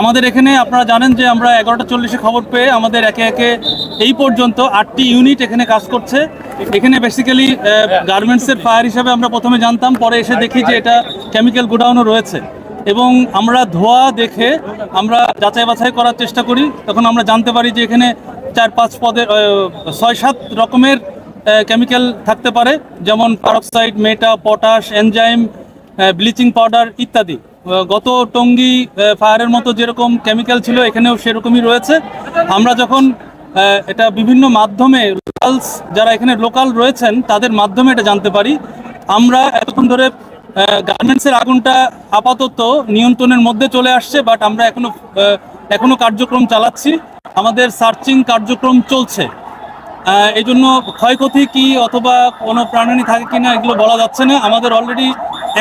আমাদের এখানে আপনারা জানেন যে আমরা এগারোটা চল্লিশে খবর পেয়ে আমাদের একে একে এই পর্যন্ত আটটি ইউনিট এখানে কাজ করছে। এখানে বেসিক্যালি গার্মেন্টসের ফায়ার হিসাবে আমরা প্রথমে জানতাম, পরে এসে দেখি যে এটা কেমিক্যাল গোডাউনও রয়েছে। এবং আমরা ধোয়া দেখে আমরা যাচাই বাছাই করার চেষ্টা করি। তখন আমরা জানতে পারি যে এখানে চার পাঁচ পদের ছয় সাত রকমের কেমিক্যাল থাকতে পারে। যেমন peroxide meta potash enzyme bleaching powder ইত্যাদি। গত টঙ্গি ফায়ারের মতো যেরকম কেমিক্যাল ছিল, এখানেও সেরকমই রয়েছে। আমরা যখন এটা বিভিন্ন মাধ্যমে লোকালস যারা এখানে লোকাল রয়েছেন, তাদের মাধ্যমে এটা জানতে পারি। আমরা এতক্ষণ ধরে গার্মেন্টসের আগুনটা আপাতত নিয়ন্ত্রণের মধ্যে চলে আসছে বাট আমরা এখনও এখনও কার্যক্রম চালাচ্ছি। আমাদের সার্চিং কার্যক্রম চলছে। এই জন্য ক্ষয়ক্ষতি কি অথবা কোনো প্রাণহানি থাকে কিনা, এগুলো বলা যাচ্ছে না। আমাদের অলরেডি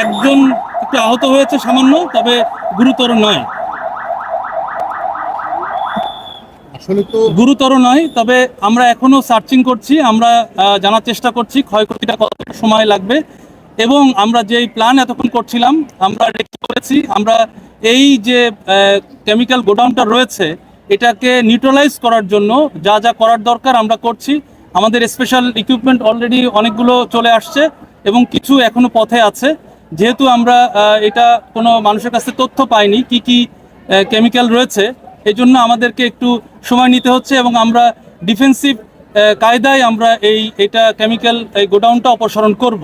একজন একটু আহত হয়েছে সামান্য তবে গুরুতর নয়। গুরুতর নয় তবে আমরা এখনও সার্চিং করছি আমরা জানার চেষ্টা করছি ক্ষয়ক্ষতিটা কতটা সময় লাগবে। এবং আমরা যেই প্ল্যান এতক্ষণ করছিলাম আমরা করেছি আমরা এই যে কেমিক্যাল গোডাউনটা রয়েছে এটাকে নিউট্রালাইজ করার জন্য যা যা করার দরকার আমরা করছি। আমাদের স্পেশাল ইকুইপমেন্ট অলরেডি অনেকগুলো চলে আসছে এবং কিছু এখনও পথে আছে। যেহেতু আমরা এটা কোনো মানুষের কাছে তথ্য পাইনি, কি কি কেমিক্যাল রয়েছে, এই জন্য আমাদেরকে একটু সময় নিতে হচ্ছে এবং আমরা ডিফেন্সিভ কায়দায় আমরা এই, এটা কেমিক্যাল এই গোডাউনটা অপসারণ করব।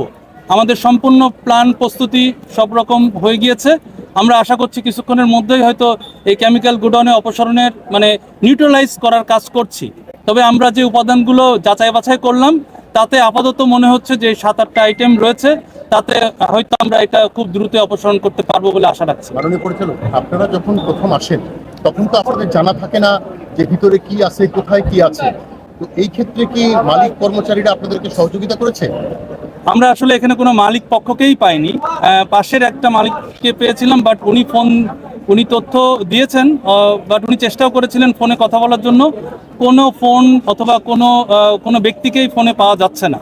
আমাদের সম্পূর্ণ প্ল্যান প্রস্তুতি সব রকম হয়ে গিয়েছে আমরা আশা করছি কিছুক্ষণের মধ্যেই হয়তো এই কেমিক্যাল গোডাউনে অপসারণের মানে নিউট্রালাইজ করার কাজ করছি তবে আমরা যে উপাদানগুলো যাচাই বাছাই করলাম তাতে আপাতত মনে হচ্ছে যে সাত আটটা আইটেম রয়েছে তাতে হয়তো আমরা এটা খুব দ্রুত অপসারণ করতে পারব বলে আশা রাখছি। মাননীয় পরিচালক আপনারা যখন প্রথম আসেন তখন তো আপনাদের জানা থাকে না যে ভিতরে কি আছে কোথায় কি আছে। তো এই ক্ষেত্রে কি মালিক কর্মচারীরা আপনাদেরকে সহযোগিতা করেছে? আমরা আসলে এখানে কোনো মালিক পক্ষকেই পাইনি। পাশের একটা মালিককে পেয়েছিলাম বাট উনি ফোন উনি তথ্য দিয়েছেন বাট উনি চেষ্টাও করেছিলেন ফোনে কথা বলার জন্য। কোনো ফোন অথবা কোনো কোনো ব্যক্তিকেই ফোনে পাওয়া যাচ্ছে না।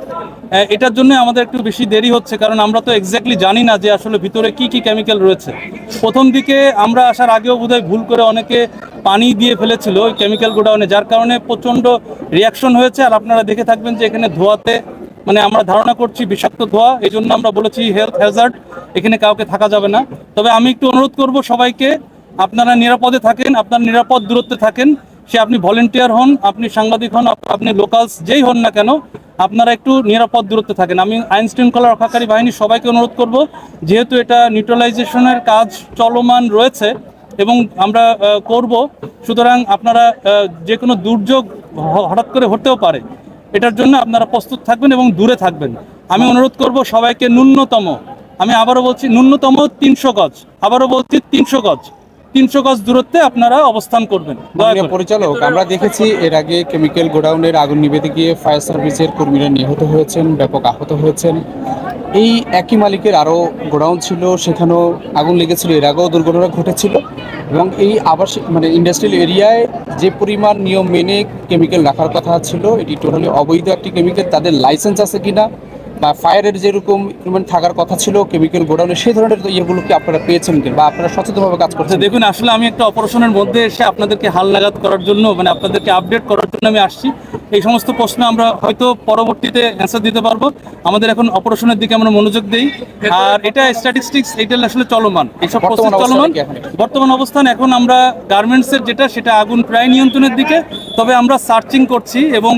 এটার জন্য আমাদের একটু বেশি দেরি হচ্ছে, কারণ আমরা তো এক্স্যাক্টলি জানি না যে আসলে ভিতরে কি কি কেমিক্যাল রয়েছে। প্রথম দিকে আমরা আসার আগেও বোধহয় ভুল করে অনেকে পানি দিয়ে ফেলেছিল ওই কেমিক্যাল গোডাউনে, যার কারণে প্রচণ্ড রিয়াকশন হয়েছে। আর আপনারা দেখে থাকবেন যে এখানে ধোয়াতে মানে আমরা ধারণা করছি বিষাক্ত ধোয়া, এই জন্য আমরা বলেছি হেলথ হ্যাজার্ড এখানে কাউকে থাকা যাবে না। তবে আমি একটু অনুরোধ করব সবাইকে, আপনারা নিরাপদে থাকেন, আপনার নিরাপদ দূরত্বে থাকেন, সে আপনি ভলেন্টিয়ার হন, আপনি সাংবাদিক হন, আপনি লোকালস যেই হন না কেন, আপনারা একটু নিরাপদ দূরত্বে থাকেন। আমি আইন শৃঙ্খলা রক্ষাকারী বাহিনী সবাইকে অনুরোধ করব, যেহেতু এটা নিউট্রালাইজেশনের কাজ চলমান রয়েছে এবং আমরা করব, সুতরাং আপনারা যে কোনো দুর্যোগ হঠাৎ করে হতেও পারে। এটার জন্য আপনারা প্রস্তুত থাকবেন এবং দূরে থাকবেন। আমি অনুরোধ করব সবাইকে ন্যূনতম আমি আবারও বলছি ন্যূনতম তিনশো গজ আবারও বলছি তিনশো গজ। তিনশো গজ দূরত্বে আপনারা অবস্থান করবেন। পরিচালক আমরা দেখেছি এর আগে কেমিক্যাল গোডাউনের আগুন নিবেতে গিয়ে ফায়ার সার্ভিসের কর্মীরা নিহত হয়েছেন ব্যাপক আহত হয়েছেন। এই একই মালিকের আরও গোডাউন ছিল সেখানেও আগুন লেগেছিল এর আগেও দুর্ঘটনা ঘটেছিল। এবং এই আবাসিক মানে ইন্ডাস্ট্রিয়াল এরিয়ায় যে পরিমাণ নিয়ম মেনে কেমিক্যাল রাখার কথা ছিল, এটি টোটালি অবৈধ একটি কেমিক্যাল তাদের লাইসেন্স আছে কিনা বা ফায়ারের যেরকম থাকার কথা ছিল কেমিক্যাল গোডাউনে সেই ধরনের ইয়েগুলো কি আপনারা পেয়েছেন কিনা বা আপনারা সচেতনভাবে কাজ আচ্ছা করছেন দেখুন আসলে আমি একটা অপারেশনের মধ্যে এসে আপনাদেরকে হাল লাগাত করার জন্য মানে আপনাদেরকে আপডেট করার জন্য আমি আসছি। এই সমস্ত প্রশ্ন আমরা হয়তো পরবর্তীতে অ্যান্সার দিতে পারব। আমাদের এখন অপারেশনের দিকে আমরা মনোযোগ দিই। আর এটা স্ট্যাটিস্টিক্স এটা আসলে চলমান। এইসব প্রসেস চলমান। বর্তমান অবস্থান এখন আমরা গার্মেন্টসের যেটা সেটা আগুন প্রায় নিয়ন্ত্রণের দিকে। তবে আমরা সার্চিং করছি এবং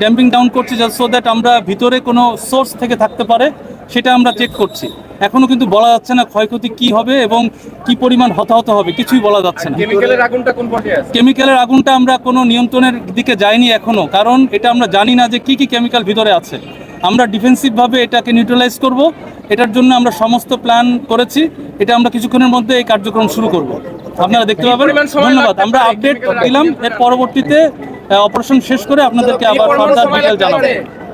ড্যাম্পিং ডাউন করছি সো দ্যাট আমরা ভিতরে কোনো সোর্স থেকে থাকতে পারে সেটা আমরা চেক করছি। এখনও কিন্তু বলা যাচ্ছে না ক্ষয়ক্ষতি কি হবে এবং কি পরিমাণ হতাহত হবে কিছুই বলা যাচ্ছে না। কেমিক্যালের আগুনটা কোন পর্যায়ে কেমিক্যালের আগুনটা আমরা কোনো নিয়ন্ত্রণের দিকে যাইনি এখনও কারণ এটা আমরা জানি না যে কি কি কেমিক্যাল ভিতরে আছে। আমরা ডিফেন্সিভভাবে এটাকে নিউট্রালাইজ করব এটার জন্য আমরা সমস্ত প্ল্যান করেছি এটা আমরা কিছুক্ষণের মধ্যে এই কার্যক্রম শুরু করব। আপনারা দেখতে পাবেন। ধন্যবাদ। আমরা আপডেট দিলাম এর পরবর্তীতে অপারেশন শেষ করে আপনাদেরকে আবার ফার্দার ডিটেল জানাব।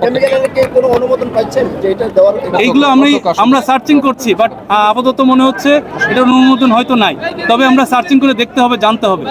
কেমিক্যালের কি কোনো অনুমোদন পাচ্ছেন? যে এটা দেওয়ার এইগুলো আমি আমরা সার্চিং করছি বাট আপাতত মনে হচ্ছে এটার অনুমোদন হয়তো নাই। তবে আমরা সার্চিং করে দেখতে হবে জানতে হবে।